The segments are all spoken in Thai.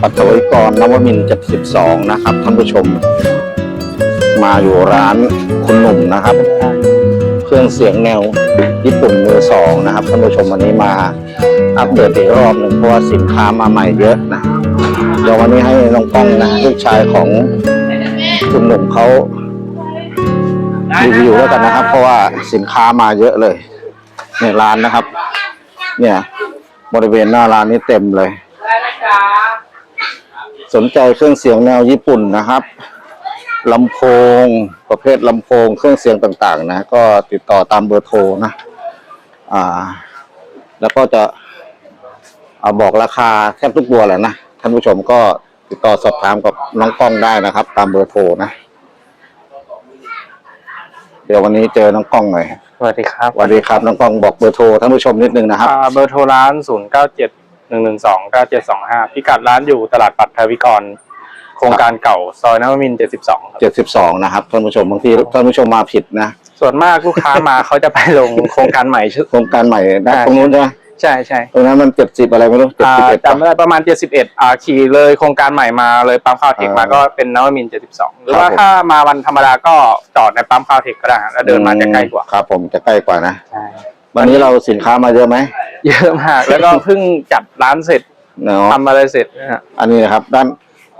ตลาดอ่าปัตวิกรนวมิน72 นะครับ ท่านผู้ชม มาอยู่ร้านคุณหนุ่มนะครับ เครื่องเสียงแนวญี่ปุ่นมือสองนะครับ ท่านผู้ชมวันนี้มาอัปเดตอีกรอบหนึ่งเพราะว่าสินค้ามาใหม่เยอะนะเดี๋ยววันนี้ให้น้องป้องนะลูกชายของคุณหนุ่มเขารีวิวแล้วกันนะครับ เพราะว่าสินค้ามาเยอะเลย ในร้านนะครับ เนี่ย บริเวณหน้าร้านนี้เต็มเลย สนใจเครื่องเสียงแนวญี่ปุ่นนะครับลำโพงประเภทลำโพงเครื่องเสียงต่างๆ นะ ก็ติดต่อตามเบอร์โทรนะอ่า แล้วก็จะเอาบอกราคาแทบทุกตัวแหละนะท่านผู้ชมก็ติดต่อสอบถามกับน้องกล้องได้นะครับ ตามเบอร์โทรนะเดี๋ยววันนี้เจอน้องกล้องหน่อยสวัสดีครับสวัสดีครับน้องกล้องบอกเบอร์โทรท่านผู้ชมนิดนึงนะครับ อ่าเบอร์โทรร้าน 0 9 7 1 1 2 9 7 2 5พิกัดร้านอยู่ตลาดปัตทวิกร โครงการเก่าซอยนวมินทร์72ครับเจ็ดสิบสองนะครับท่านผู้ชมบางทีท่านผู้ชมมาผิดนะ ส่วนมากลูกค้ามาเขาจะไปลงโครงการใหม่ชื่อโครงการใหม่นะใช่ตรงนู้นใช่ไหมใช่ใช่ตรงนั้นมันเจ็ดสิบอะไรไม่รู้เจ็ดอ่าสิบเอ็ดจำไม่ได้ประมาณ71อ่าขี่เลยโครงการใหม่มาเลยปั๊มข้าวเทคมาก็เป็นนวมินทร์72หรือว่าถ้ามาวันธรรมดาก็จอดในปั๊มข้าวเทคก็ได้ฮะแล้วเดินมาจะใกล้กว่าครับผมจะใกล้กว่านะใช่ วันนี้เราสินค้ามาเยอะไหมเยอะมากแล้วก็เพิ่งจัดร้านเสร็จเนาะทำอะไรเสร็จนะฮะอันนี้นะครับ ด้าน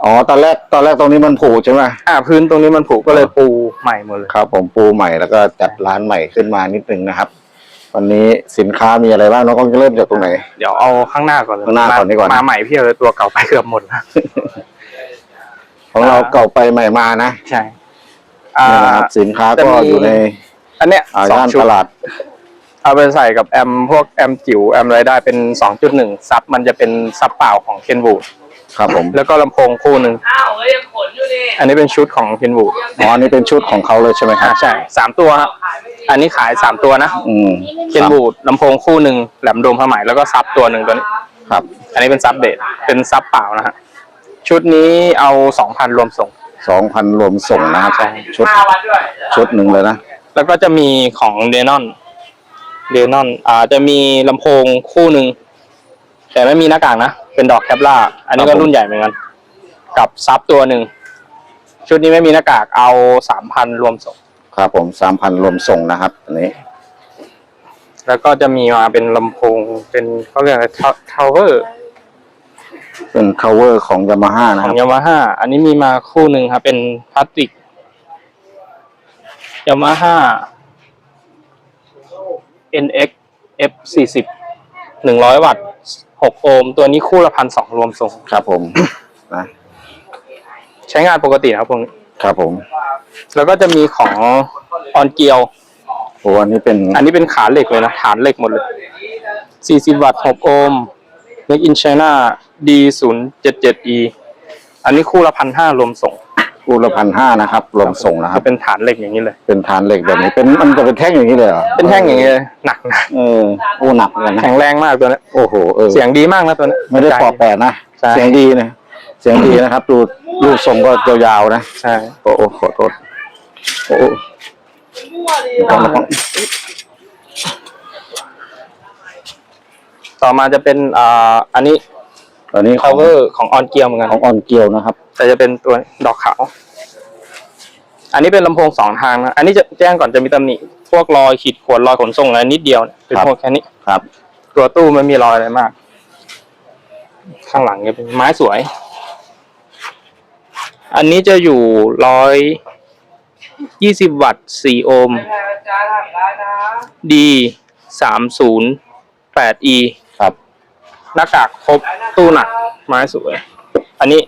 อ๋อตอนแรกตอนแรกตรงนี้มันผุใช่ไหมอ่าพื้นตรงนี้มันผุก็เลยปูใหม่หมดเลยครับ ผมปูใหม่แล้วก็จัดร้านใหม่ขึ้นมานิดนึงนะครับ วันนี้สินค้ามีอะไรบ้างน้องกล้องจะเริ่มจากตรงไหน เดี๋ยวเอาข้างหน้าก่อนเลยข้างหน้าก่อนดีกว่านะมาใหม่เพี่เลยตัวเก่าไปเกือบหมดแล้วของเราอ่าเก่าไปใหม่มานะใช่อ่านี่นะครับสินค้าจะก็มีอยู่ใน อันเนี้ยอ่าสองย่านชุตดลาด เอาไปใส่กับแอมพวกแอมจิ๋วแอมอะไรได้เป็น 2.1 ซับมันจะเป็นซับเปล่าของเคนวูดครับผมแล้วก็ลำโพงคู่หนึ่งอ้าวเอ้ยยังขนอยู่นี่อันนี้เป็นชุดของเคนวูดอ๋ออันนี้เป็นชุดของเขาเลยใช่ไหมคอ่ารับใช่สามตัวฮะอันนี้ขายสามตัวนะอืมเคนวูดลำโพงคู่หนึ่งแหลมโดมผ้าไหมแล้วก็ซับตัวหนึ่งตัวนี้ ครับ อันนี้เป็นซับเบสเป็นซับเปล่านะฮะชุดนี้เอาสองพันรวมส่ง สองพันรวมส่งนะครับใช่ชุดมาวันด้วยชุดหนึ่งเลยนะ แล้วก็จะมีของเดนอน เดนอนอ่าจะมีลำโพงคู่หนึ่งแต่ไม่มีหน้ากากนะ เป็นดอกแคปล่า อันนี้ครัก็บผม รุ่นใหญ่เหมือนกัน กับซับตัวหนึ่ง ชุดนี้ไม่มีหน้ากากเอาสามพันรวมส่ง ครับผมสามพันรวมส่งนะครับอันนี้แล้วก็จะมีมาเป็นลำโพง เป็นเขาเรียกอะไรทาวเวอร์เป็น cover ของยามาฮ่านะขคอรังบยามาฮ่าอันนี้มีมาคู่หนึ่งครับ เป็นพลาสติกยามาฮ่า NX F สี่สิบหนึ่งร้อยวัตต์หกโอห์มตัวนี้คู่ละพันสองรวมส่ง ครับผม นะใช้งานปกตินะครับพวกนี้ครับผมแล้วก็จะมีของออนเกียว โอ้อันนี้เป็นอันนี้เป็นขาเหล็กเลยนะฐานเหล็กหมดเลย 40 วัตต์ 6 โอห์ม Make in China D 0 7 7 E อันนี้คู่ละพันห้ารวมส่ง คู่ละพันห้านะครับรวมส่งนะครัจะบเป็นฐานเหล็กอย่างนี้เลย เป็นฐานเหล็กแบบนี้เป็นมันจะเป็นแท่งอย่างนี้เลยเหรอเป็นแท่งอย่างนี้เลยหนักนะเออโอ้หนักเหมือนกันนะแข็งแรงมากตัวนี้โอ้โหเออเสียงดีมากนะตัวนี้ไม่ได้ปอกแปดนะใช่เสียงดีนะเสียงดีนะครับ ดูรูปทรงก็ยาวๆนะใช่โอ้โหขอโทษโอ้โหมั่วดีต้อว่ะงต้องต่อมาจะเป็นอ่าอันนี้ ตอนนี้ของ cover ของออนเกียวเหมือนกันของออนเกียวนะครับ แต่จะเป็นตัวดอกขาว อันนี้เป็นลำโพงสองทางนะอันนี้จะแจ้งก่อนจะมีตำหนิพวกรอยขีดข่วนรอยขนส่งอะไรนิดเดียวเนี่ยเป็นครับพวกแค่นี้ครับ ตัวตู้ไม่มีรอยอะไรมาก ข้างหลังจะเป็นไม้สวย อันนี้จะอยู่ร้อยยี่สิบวัตต์สี่โอห์มไม่แพ้จ้าทำได้นะ D สามศูนย์แปด E ครับ หน้ากากครบตู้หนักไม้สวย อันนี้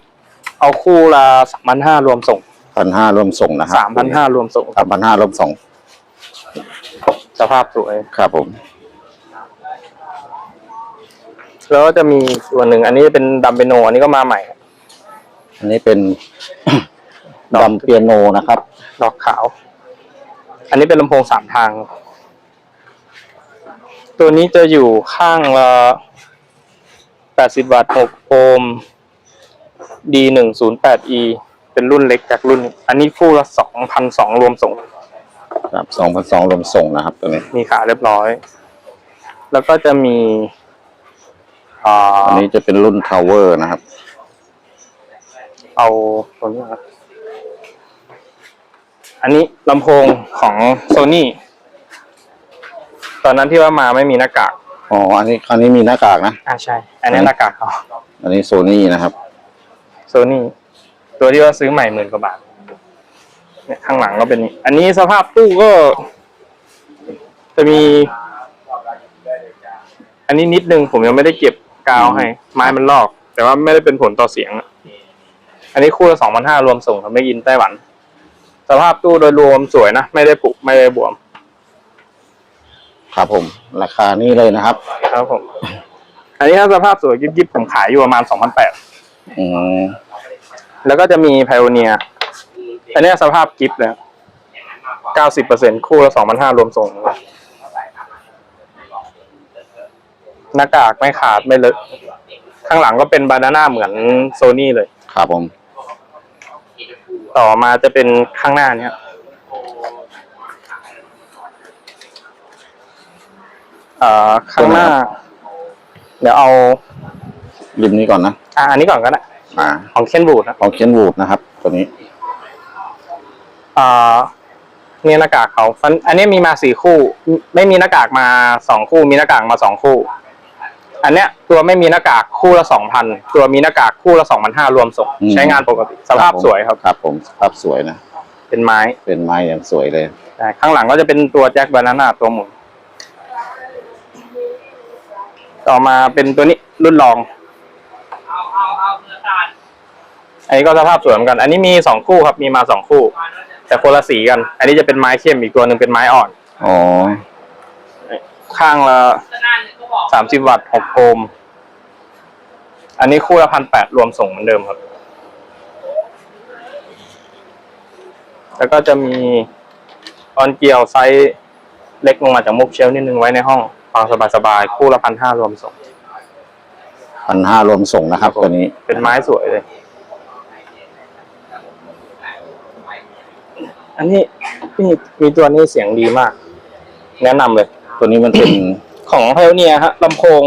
เอาคู่ละสามพันห้ารวมส่งพันห้ารวมส่งนะครับสามพันห้ารวมส่งสามพันห้ารวมส่งสภาพสวยครับผม แล้วก็จะมีตัวหนึ่ง อันนี้เป็นดัมเบโนอันนี้ก็มาใหม่ อันนี้เป็นดัมเปียโนนะครับ ดอกขาว อันนี้เป็นลำโพงสามทาง ตัวนี้จะอยู่ข้างละแปดสิบวัตต์หกโอห์ม D หนึ่งศูนย์แปด E เป็นรุ่นเล็กจากรุ่นอันนี้คู่ละสองพันสองรวมส่ง ครับสองพันสองรวมส่งนะครับตัวนี้มีขาเรียบร้อย แล้วก็จะมีอ่าอันนี้จะเป็นรุ่นทาวเวอร์นะครับ เอาตัวนี้ครับอันนี้ลำโพงของโซนี่ตอนนั้นที่ว่ามาไม่มีหน้ากากอ๋อ อันนี้คราวนี้มีหน้ากากนะ อ่าใช่ อันนี้หน้ากากเขาอันนี้โซนี่นะครับ โซนี่ตัวที่ว่าซื้อใหม่หมื่นกว่าบาทเนี่ยข้างหลังก็เป็นนี้อันนี้สภาพตู้ก็ จะมี อันนี้นิดนึงผมยังไม่ได้เก็บกาวให้ ไม้มันลอก แต่ว่าไม่ได้เป็นผลต่อเสียงอะอันนี้คู่ละสองพันห้ารวมส่งครับไม่ยินไต้หวัน สภาพตู้โดยรวมสวยนะ ไม่ได้ผุไม่ได้บวม ครับผม ราคานี้เลยนะครับ ครับผม อันนี้ถ้าสภาพสวยยิบๆผมขายอยู่ประมาณสองพันแปด อืมแล้วก็จะมีไพโอเนียอันเนี้ยสภาพกิฟต์เลยเก้าสิบเปอร์เซ็นคู่ละสองพันห้ารวมส่งหน้ากากไม่ขาดไม่เลอะข้างหลังก็เป็นบานาน่าเหมือนโซนี่เลย ครับผม ต่อมาจะเป็นข้างหน้าเนี้ยอ่าข้างหน้า เดี๋ยวเอา ริมนี้ก่อนนะอ่าอันนี้ก่อนก็ได้อ่าของเคนบูดนะของเคนวูดนะครับ ตัวนี้อ่าเนี่ยหน้ากากเขาฟันอันนี้มีมาสี่คู่ ไม่มีหน้ากากมาสองคู่ มีหน้ากากมาสองคู่ อันเนี้ย ตัวไม่มีหน้ากากคู่ละสองพันตัวมีหน้ากากคู่ละสองพันห้ารวมส่งอืมใช้งานปกติสภาพสวยครับครับ ผมสภาพสวยนะเป็นไม้เป็นไม้อย่างสวยเลยใช่ข้างหลังก็จะเป็นตัวแจ็คบานาน่าตัวหมุนต่อมาเป็นตัวนี้รุ่นรอง เอาเอาเอาเนื้อตาล อันนี้ก็สภาพสวยเหมือนกัน อันนี้มีสองคู่ครับ มีมาสองคู่ แต่คนละสีกัน อันนี้จะเป็นไม้เข้มอีกตัวหนึ่งเป็นไม้อ่อน อ๋อ ข้างละก็นั่นก็บอกสามสิบวัตต์หกโอห์ม อันนี้คู่ละพันแปดรวมส่งเหมือนเดิมครับ แล้วก็จะมีออนเกียวไซส์เล็กลงมาจากมุกเชลฟ์นิดนึงไว้ในห้องฟังสบายๆคู่ละพันห้ารวมส่งพันห้ารวมส่งนะครับตัวนี้ เป็นไม้สวยเลย อันนี้นี่มีตัวนี้เสียงดีมาก แนะนำเลย ตัวนี้มันเป็น ของไพโอเนียฮะลำโพง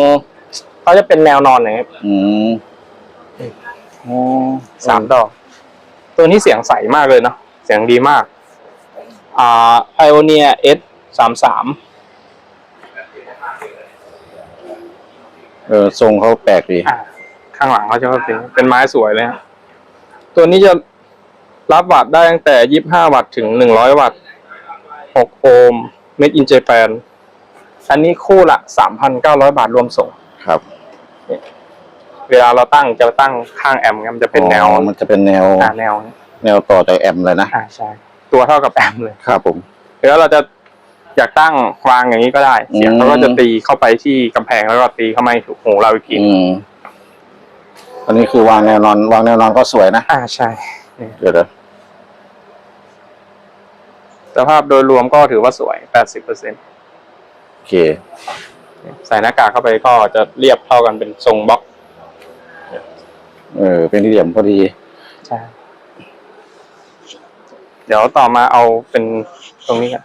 เขาจะเป็นแนวนอนอย่างเงี้ยอืมอ๋อสามดอก ตัวนี้เสียงใสมากเลยเนาะเสียงดีมาก อ่าไพโอเนียเอสสามสามเออทรงเขาแปลกดีอ่าข้างหลังเขาจะเป็นเป็นไม้สวยเลยฮะตัวนี้จะ รับวัตต์ได้ตั้งแต่ยี่ห้าวัตต์ถึงหนึ่งร้อยวัตต์หกโอห์ม made in Japan อันนี้คู่ละสามพันเก้าร้อยบาทรวมส่ง ครับเวลาเราตั้งจะตั้งข้างแอมป์มันจะเป็นแนวอ๋อมันจะเป็นแนวอ่าแนวแนวต่อจากแอมเลยนะอ่าใช่ตัวเท่ากับแอมป์เลย ครับผม แล้วเราจะอยากตั้งวางอย่างนี้ก็ได้ เสียงอืม เขาก็จะตีเข้าไปที่กำแพงแล้วก็ตีเข้ามาถูกหูเราอีกทีอืมอันนี้คือวางแนวนอน วางแนวนอนก็สวยนะ อ่าใช่ เดี๋ยวเดี๋ยวสภาพโดยรวมก็ถือว่าสวย 80เปอร์เซ็นโอเค ใส่หน้ากากเข้าไปก็จะเรียบเท่ากันเป็นทรงบล็อก เออ เป็นเหลี่ยมพอดี ใช่ เดี๋ยวต่อมาเอาเป็นตรงนี้กัน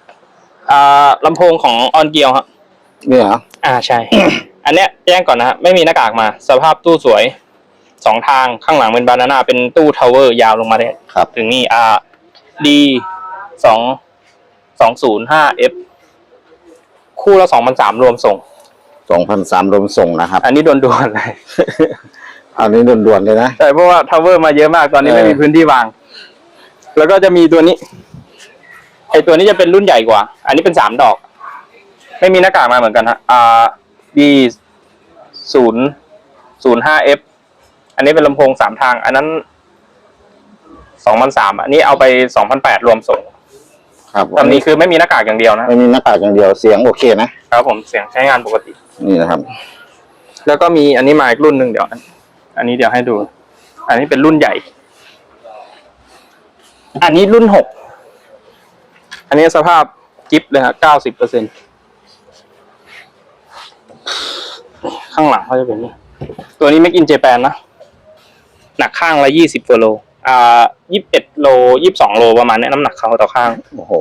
อ่าลำโพงของออนเกียวครับเนี่ยเหรอ อ่าใช่ อันเนี้ยแจ้งก่อนนะฮะไม่มีหน้ากากมา สภาพตู้สวย สองทางข้างหลังเป็นบานาน่าเป็นตู้ทาวเวอร์ยาวลงมาได้ครับ ถึงนี่อ่าดีสองสองศูนย์ห้าเอฟคู่ละสองพันสามรวมส่งสองพันสามรวมส่งนะครับ อันนี้ด่วนๆเลย อันนี้ด่วนๆเลยนะใช่เพราะว่าทาวเวอร์มาเยอะมากตอนนี้เออไม่มีพื้นที่วาง แล้วก็จะมีตัวนี้ไอตัวนี้จะเป็นรุ่นใหญ่กว่า อันนี้เป็นสามดอก ไม่มีหน้ากากมาเหมือนกันฮะอ่าดีศูนย์ศูนย์ห้าเอฟ อันนี้เป็นลำโพงสามทาง อันนั้นสองพันสามอันนี้เอาไปสองพันแปดรวมส่งครับตอนนี้คือไม่มีหน้ากากอย่างเดียวนะไม่มีหน้ากากอย่างเดียวเสียงโอเคนะครับผมเสียงใช้งานปกติ นี่นะครับ แล้วก็มีอันนี้มาอีกรุ่นหนึ่งเดี๋ยว อันนี้เดี๋ยวให้ดู อันนี้เป็นรุ่นใหญ่ อันนี้รุ่นหกอันนี้สภาพกิฟเลยฮะเก้าสิบเปอร์เซ็นข้างหลังเขาจะเป็นนี่ตัวนี้ make in Japan นะ หนักข้างละยี่สิบกิโล อ่ายี่สิบเอ็ดโลยี่สิบสองโลประมาณเนี้ยน้ำหนักเขาต่อข้าง โอ้โห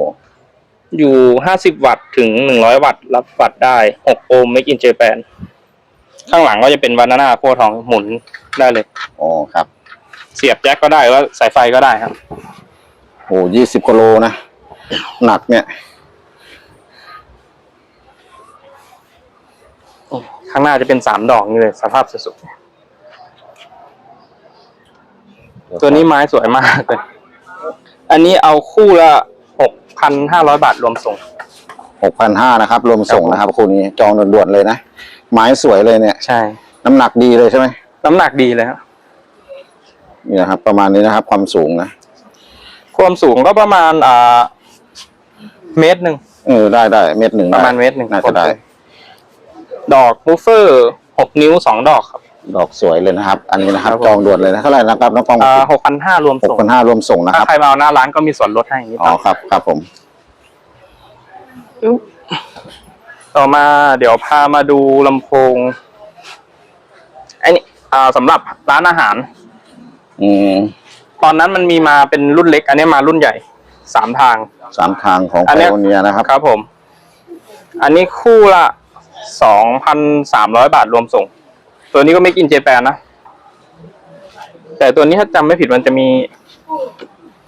อยู่ห้าสิบวัตต์ถึงหนึ่งร้อยวัตต์รับวัตต์ได้หกโอห์ม make in Japan ข้างหลังก็จะเป็นวานาน่าโพธิ์ทองหมุนได้เลย อ๋อครับ เสียบแจ็คก็ได้แล้วสายไฟก็ได้ครับ โอ้ยี่สิบกิโลนะ หนักเนี่ย ข้างหน้าจะเป็นสามดอกนี่เลยสภาพสุดๆ ตัวนี้ไม้สวยมากเลย อันนี้เอาคู่ละหกพันห้าร้อยบาทรวมส่งหกพันห้านะครับ รวมส่งนะครับคู่นี้จองด่วนๆเลยนะ ไม้สวยเลยเนี่ย ใช่ น้ำหนักดีเลยใช่ไหมน้ำหนักดีเลยครับนี่นะครับ ประมาณนี้นะครับ ความสูงนะความสูงก็ประมาณอ่าเมตรหนึ่งเออได้ได้เม็ดหนึ่งประได้มาณเมตรหนึ่งน่าจะได้ ดอกมูฟเฟอร์หกนิ้วสองดอกครับ ดอกสวยเลยนะครับ อันนี้นะครับครับผมจองด่วนเลยนะเท่าไหร่นะครับน้องกองอ่าหกพันห้ารวมหกส่งพันห้ารวมส่งนะคถ้ารับ ใครมาเอาหน้าร้านก็มีส่วนลดให้นิดหอ๋อน่อยครับครับผม ต่อมาเดี๋ยวพามาดูลำโพงไอ้นี่อ่าสำหรับร้านอาหาร อืมตอนนั้นมันมีมาเป็นรุ่นเล็ก อันนี้มารุ่นใหญ่สามทาง สามทางของอัไพนเนี้ย โอเนียนะครับ ครับผม อันนี้คู่ละสองพันสามร้อยบาทรวมส่ง ตัวนี้ก็ไม่กินเจแปนนะ แต่ตัวนี้ถ้าจำไม่ผิดมันจะมี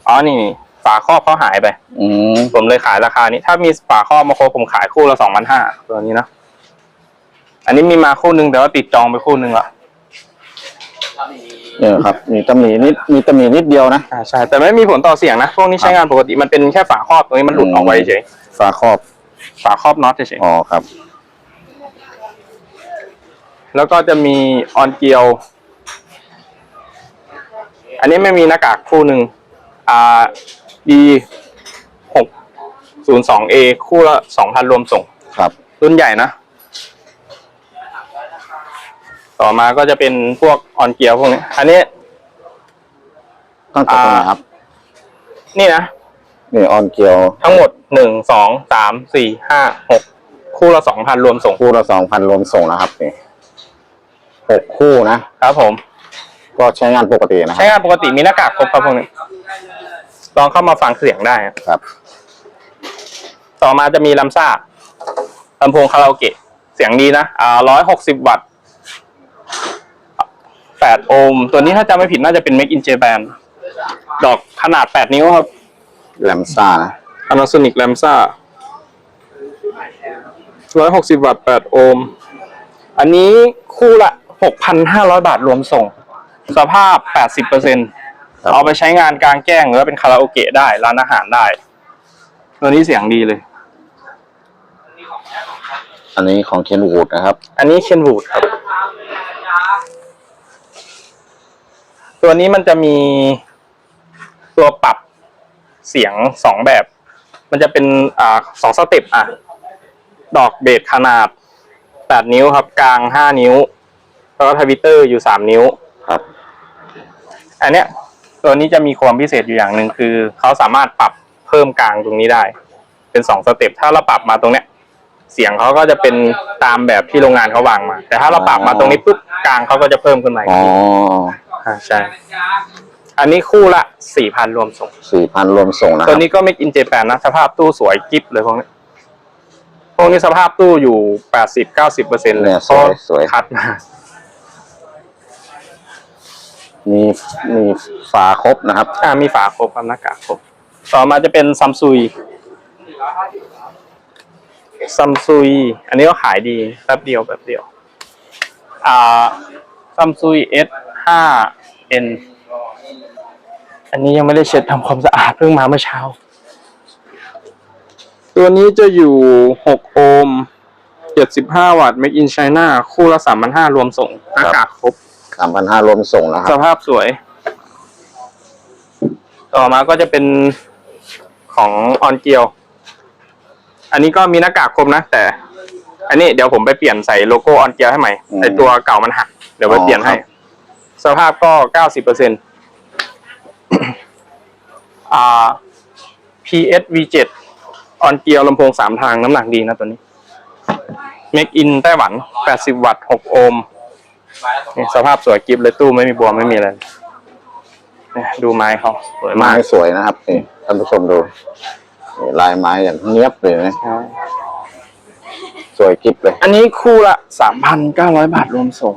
อ๋อ นี่นี่ฝาครอบเขาหายไป อืมผมเลยขายราคานี้ ถ้ามีฝาครอบมาโครบผมขายคู่ละสองพันห้าตัวนี้นะ อันนี้มีมาคู่หนึ่งแต่ว่าติดจองไปคู่หนึ่งละเนี่ยครับ มีตำหนินิดมีตำหนินิดเดียวนะ อ่าใช่ แต่ไม่มีผลต่อเสียงนะ พวกนี้ใช้งานปกติมันเป็นแค่ฝาครอบตรงนี้มันหลุดออกไว้เฉยฝาครอบ ฝาครอบน็อตเฉยอ๋อครับ แล้วก็จะมีออนเกียว อันนี้ไม่มีหน้ากากคู่หนึ่งอ่า D หกศูนย์สอง A คู่ละสองพันรวมส่ง ครับรุ่นใหญ่นะ ต่อมาก็จะเป็นพวกออนเกียวพวกนี้ อันนี้ ตั้งแต่ตรงไหนครับ นี่นะ นี่ออนเกียวทั้งหมดหนึ่งสองสามสี่ห้าหกคู่ละสองพันรวมส่ง คู่ละสองพันรวมส่งนะครับนี่ หกคู่นะ ครับผม ก็ใช้งานปกตินะคใช้รับงานปกติมีหน้ากากครบครับพวกนี้ลองเข้ามาฟังเสียงได้ครับครับ ต่อมาจะมีลำซ่าลำโพงคาราโอเกะเสียงดีนะอ่าร้อยหกสิบวัตต์แปดโอห์มตัวนี้ถ้าจำไม่ผิดน่าจะเป็น Make in Japan ดอกขนาดแปดนิ้วครับ แลมซ่านะ Panasonic Lamsa ร้อยหกสิบวัตต์แปดโอห์ม อันนี้คู่ละ หกพันห้าร้อยบาทรวมส่ง สภาพแปดสิบเปอร์เซ็นครับเอาไปใช้งานกลางแจ้งหรือว่าเป็นคาราโอเกะได้ ร้านอาหารได้ ตัวนี้เสียงดีเลย อันนี้ของเคนวูดนะครับ อันนี้เคนวูดครับ ตัวนี้มันจะมีตัวปรับเสียงสองแบบ มันจะเป็นอ่าสองสเต็ปอะ ดอกเบสขนาดแปดนิ้วครับ กลางห้านิ้ว แล้วก็ทวิตเตอร์อยู่สามนิ้ว ครับ อันเนี้ย ตัวนี้จะมีความพิเศษอยู่อย่างหนึ่งคือเขาสามารถปรับเพิ่มกลางตรงนี้ได้ เป็นสองสเต็ปถ้าเราปรับมาตรงเนี้ย เสียงเขาก็จะเป็นตามแบบที่โรงงานเขาวางมา แต่ถ้าเราปรับมาตรงนี้ปุ๊บกลางเขาก็จะเพิ่มขึ้นมาอีกอ๋อทีอ่าใช่ อันนี้คู่ละสี่พันรวมส่ง สี่พันรวมส่งนะคตัวรับนี้ก็ไม่กินเจแปนนะ สภาพตู้สวยกิฟเลยพวกนี้ พวกนี้สภาพตู้อยู่แปดสิบเก้าสิบเปอร์เซ็นต์เลยเนี่ยสวยสวย คัดมา มีมีฝาครบนะครับ อ่ามีฝาครบครับหน้ากากครบต่อมาจะเป็นซัมซุยซัมซุยอันนี้ก็ขายดีแป๊บเดียวแป๊บเดียว อ่าซัมซุย S 5 N อันนี้ยังไม่ได้เช็ดทำความสะอาดเพิ่งมาเมื่อเช้า ตัวนี้จะอยู่ 6 โอห์ม75 วัตต์ Make in China คู่ละ 3,500รวมส่งหน้ากากครบ สามพันห้ารวมส่งนะคสรับ ภาพสวย ต่อมาก็จะเป็นของออนเกียว อันนี้ก็มีหน้ากากคมนะ แต่ อันนี้เดี๋ยวผมไปเปลี่ยนใส่โลโก้ออนเกียวให้ใหม่อืมไอตัวเก่ามันหัก เดี๋ยวไปเปลี่ยนให้ อ๋อครับ สภาพก็เก้าสิบเปอร์เซ็นอ่า PS V7 ออนเกียวลำโพงสามทางน้ำหนักดีนะตัวนี้ Make in ไต้หวัน 80 วัตต์ 6 โอห์ม นี่สภาพสวยกิฟเลยตู้ไม่มีบวมไม่มีอะไรเนี่ยดูไม้เขาสวยไม้มากสวยนะครับนี่ท่านผู้ชมดูนี่ลายไม้อย่างเนียบเลยนะสวยกิฟเลยอันนี้คู่ละสามพันเก้าร้อยบาทรวมส่ง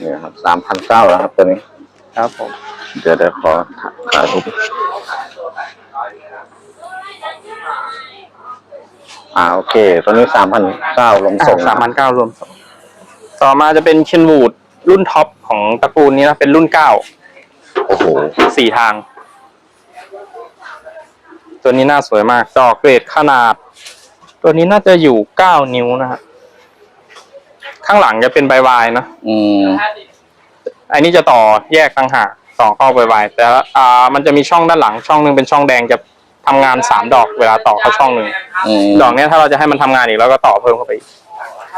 นี่ครับสามพันเก้าแล้วครับตัวนี้ครับผมเดี๋ยวเดี๋ยวขอถ่ายรูปอ่าโอเค ตัวนี้สามพันเก้าลงส่งสามพันเก้ารวมส่ง ต่อมาจะเป็นเคนวูดรุ่นท็อปของตระกูลนี้นะ เป็นรุ่นเก้าโอ้โหสี่ทาง ตัวนี้น่าสวยมากจอเกรดขนาด ตัวนี้น่าจะอยู่เก้านิ้วนะฮะข้างหลังจะเป็นใบวายนะอืมห้าสิบอันนี้จะต่อแยกต่างหากสองเข้าใบวายแต่ละอ่ามันจะมีช่องด้านหลังช่องหนึ่งเป็นช่องแดงจะทำงานสามดอกเวลาต่อเข้าช่องหนึ่งอืมดอกเนี้ยถ้าเราจะให้มันทำงานอีกเราก็ต่อเพิ่มเข้าไปอีก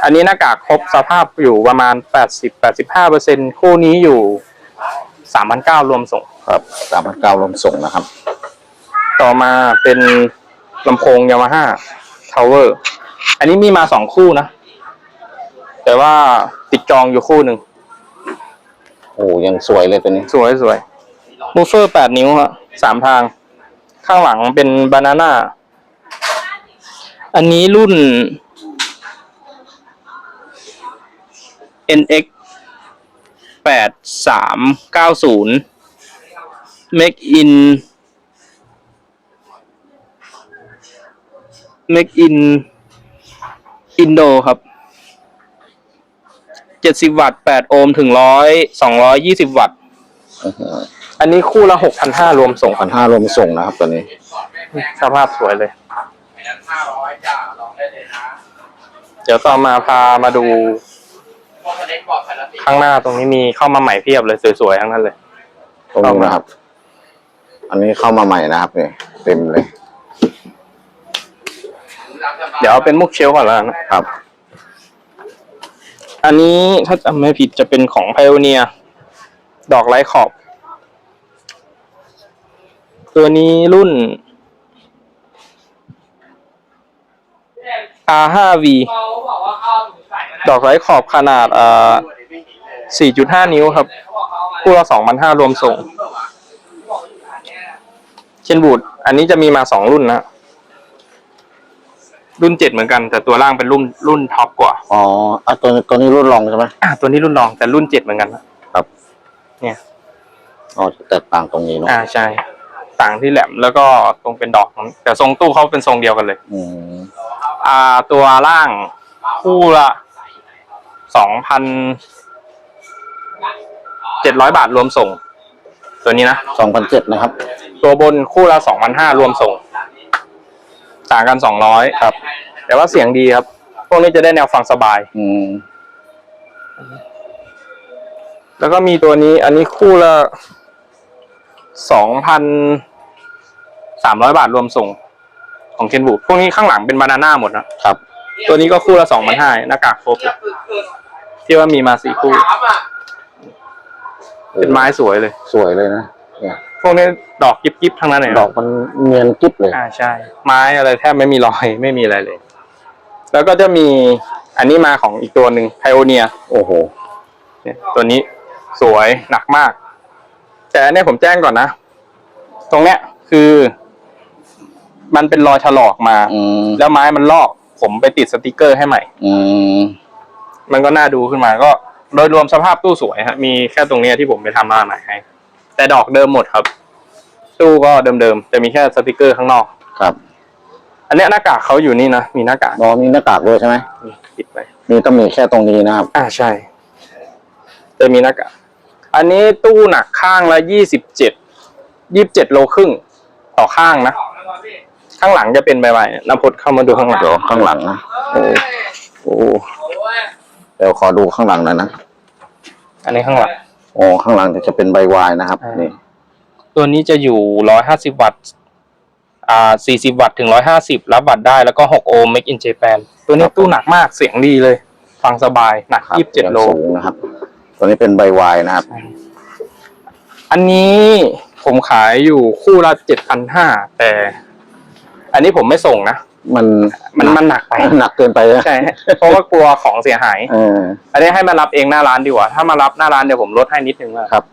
อันนี้หน้ากากครบสภาพอยู่ประมาณแปดสิบแปดสิบห้าเปอร์เซ็นคู่นี้อยู่สามพันเก้ารวมส่ง ครับสามพันเก้าลงส่งนะครับ ต่อมาเป็นลำโพงยามาฮ่าทาวเวอร์อันนี้มีมาสองคู่นะ แต่ว่าติดจองอยู่คู่หนึ่ง โอ้ยังสวยเลยตัวนี้ สวยสวยมูฟเฟอร์แปดนิ้วฮะสามทาง ข้างหลังเป็นบานาน่า อันนี้รุ่น NX แปดสามเก้าศูนย์ Make in Make in Indo ครับเจ็ดสิบวัตต์แปดโอห์มถึงร้อยสองร้อยยี่สิบวัตต์ อันนี้คู่ละหกพันห้ารวมส่งพันห้ารวมส่งนะครับตัวนี้ สภาพสวยเลยไม่นั้นห้าร้อยจ้าลองได้เลยนะเดี๋ยวต่อมาพามาดู ข้างหน้าตรงนี้มีเข้ามาใหม่เพียบเลยสวยๆทั้งนั้นเลยตรงนี้นะครับ อันนี้เข้ามาใหม่นะครับเนี่ยเต็มเลย เดี๋ยวเอาเป็นมุกเชลก่อนแล้วนะครับ อันนี้ถ้าจำไม่ผิดจะเป็นของ Pioneer ดอกไร้ขอบ ตัวนี้รุ่น R5V ดอกไร้ขอบขนาดเอ่อ4.5 นิ้วครับเขาบอกเขาอะไรคู่ละ2,500รวมส่งบอกอยู่ร้านเนี้ยเช่นบูดอันนี้จะมีมาสองรุ่นนะ รุ่นเจ็ดเหมือนกัน แต่ตัวล่างเป็นรุ่นรุ่นท็อปกว่า อ๋ออะตัวตัวนี้รุ่นรองใช่ไหมอะตัวนี้รุ่นรองแต่รุ่นเจ็ดเหมือนกันนะครับ เนี่ย อ๋อจะแตกต่างตรงนี้เนาะอ่าใช่ ต่างที่แหลมแล้วก็ตรงเป็นดอกแต่ทรงตู้เขาเป็นทรงเดียวกันเลย อืมอ่าตัวล่างคู่ละ สองพันเจ็ดร้อยบาทรวมส่ง ตัวนี้นะ สองพันเจ็ดนะครับ ตัวบนคู่ละสองพันห้ารวมส่ง ต่างกันสองร้อยครับ แต่ว่าเสียงดีครับ พวกนี้จะได้แนวฟังสบาย อืม แล้วก็มีตัวนี้ อันนี้คู่ละสองพันสามร้อยบาทรวมส่ง ของเคนบุพวกนี้ข้างหลังเป็นบานาน่าหมดนะครับ ตัวนี้ก็คู่ละสองพันห้าหน้ากากครบเลย ที่ว่ามีมาสี่คู่ถามอะเป็นไม้สวยเลย สวยเลยนะเนี่ยพวกนี้ดอกยิบยิบๆทั้งนั้นเลยดอกมันเนียนกิ๊บเลย อ่าใช่ ไม้อะไรแทบไม่มีรอยไม่มีอะไรเลย แล้วก็จะมีอันนี้มาของอีกตัวหนึ่งไพโอเนียโอ้โหเนี่ยตัวนี้สวยหนักมาก แต่อันเนี้ยผมแจ้งก่อนนะ ตรงเนี้ยคือ มันเป็นรอยถลอกมาอืมแล้วไม้มันลอก ผมไปติดสติกเกอร์ให้ใหม่อื มมันก็น่าดูขึ้นมาก็โดยรวมสภาพตู้สวยฮะมีแค่ตรงเนี้ยที่ผมไปทำมาใหม่ให้ แต่ดอกเดิมหมดครับ ตู้ก็เดิมๆจะมีแค่สติกเกอร์ข้างนอก ครับอันเนี้ยหน้ากากเขาอยู่นี่นะมีหน้ากากน้องมีหน้ากากด้วยใช่ไหมนี่ปิดไปมีต้องมีแค่ตรงนี้นะครับ อ่าใช่ จะมีหน้ากากอันนี้ตู้หนักข้างละยี่สิบเจ็ดยี่สิบเจ็ดโลครึ่งต่อข้างนะของแล้ววะพี่ข้างหลังจะเป็นใบใบๆน้ำพดเข้ามาดูข้างหลังเดี๋ยวข้างหลังนะเอ้ยโอ้โอ้ย เดี๋ยวขอดูข้างหลังหน่อยนะอันนี้ข้างหลัง โอ้ข้างหลังจะเป็นใบวายนะครับ อ่านี่ นี่ ตัวนี้จะอยู่ร้อยห้าสิบวัตต์ อ่าสี่สิบวัตต์ถึงร้อยห้าสิบรับวัตต์ได้ แล้วก็หกโอห์ม make in Japan ตัวนี้ตู้หนักมาก เสียงดีเลย ฟังสบาย หนัก ครับยี่สิบเจ็ดโล สูงนะครับ ตัวนี้เป็นใบวายนะครับ อันนี้ผมขายอยู่คู่ละเจ็ดพันห้าแต่ อันนี้ผมไม่ส่งนะ มันมันมันหนักไปหนักเกินไปนะใช่เพราะว่ากลัวของเสียหายเอออันนี้ให้มารับเองหน้าร้านดีกว่า ถ้ามารับหน้าร้านเดี๋ยวผมลดให้นิดนึงว่าครับ